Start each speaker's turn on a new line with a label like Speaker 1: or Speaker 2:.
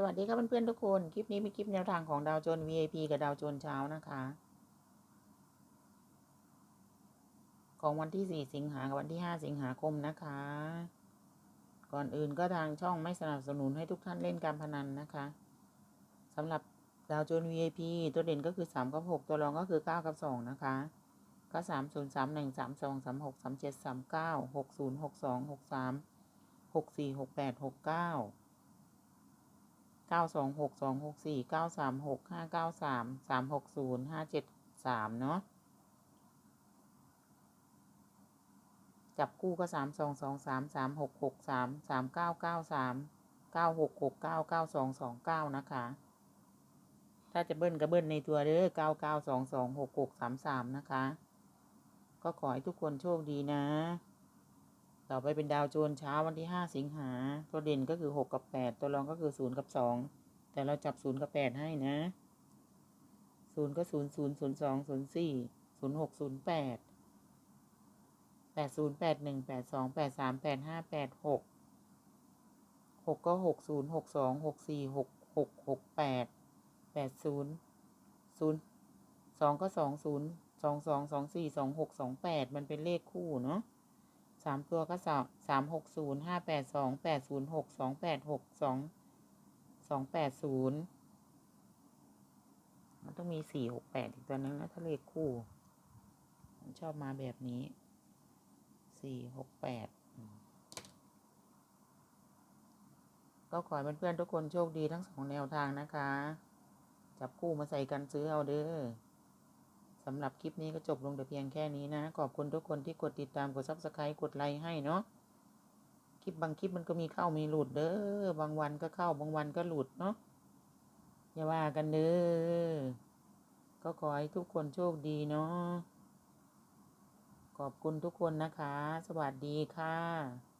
Speaker 1: สวัสดีครับเพื่อนๆทุกคน คลิปนี้เป็นคลิปแนวทางของดาวโจน VIP กับดาวโจนเช้านะคะ ของวันที่ 4 สิงหากับวันที่ 5 สิงหาคมนะคะ ก่อนอื่นก็ทางช่องไม่สนับสนุนให้ทุกท่านเล่นการพนันนะคะสำหรับดาวโจน VIP ตัวเด่นก็คือ 3 กับ 6 ตัวรองก็คือ 9 กับ 2 นะคะ ก็ 3 0 3 1 3 2 3 6 3 7 3 9 6 0 6 2 6 3 6 4 6 8 6 9 เก้าสองหกสองหกสี่เก้าสามหกห้าเก้าสามสามหกศูนย์ห้าเจ็ดสามเนาะจับคู่ก็สามสองสองสามสามหกหกสามสามเก้าเก้าสามเก้าหกหกเก้าเก้าสองสองเก้านะคะ ถ้าจะเบิ้ลก็เบิ้ลในตัวเด้อเก้าเก้าสองสองหกหกสามสามนะคะ ก็ขอให้ทุกคนโชคดีนะ ต่อไปเป็นดาวโจนเช้าวันที่ห้าสิงหา ตัวเด่นก็คือหกกับแปดตัวรองก็คือศูนย์กับสองแต่เราจับศูนย์กับแปดให้นะศูนย์ก็ศูนย์ศูนย์ศูนย์สองศูนย์สี่ศูนย์หกศูนย์แปดแปดศูนย์แปดหนึ่งแปดสองแปดสามแปดห้าแปดหกหกก็หกศูนย์หกสองหกสี่หกหกหกแปดแปดศูนย์ศูนย์สองก็สองศูนย์สองสองสองสี่สองหกสองแปดมันเป็นเลขคู่เนาะ สามตัวก็สามสามหกศูนย์ห้าแปดสองแปดศูนย์หกสองแปดหกสองสองแปดศูนย์มันต้องมีสี่หกแปดอีกตัวนึงนะถ้าเลขคู่มันชอบมาแบบนี้สี่หกแปดก็ขอให้เพื่อนๆทุกคนโชคดีทั้งสองแนวทางนะคะ จับคู่มาใส่กันซื้อเอาเด้อ สำหรับคลิปนี้ก็จบลงแต่เพียงแค่นี้นะ ขอบคุณทุกคนที่กดติดตาม กดซับสไครต์กดไลค์ให้เนาะ คลิปบางคลิปมันก็มีเข้ามีหลุดเด้อ บางวันก็เข้าบางวันก็หลุดเนาะ อย่าว่ากันเด้อ ก็ขอให้ทุกคนโชคดีเนาะ ขอบคุณทุกคนนะคะ สวัสดีค่ะ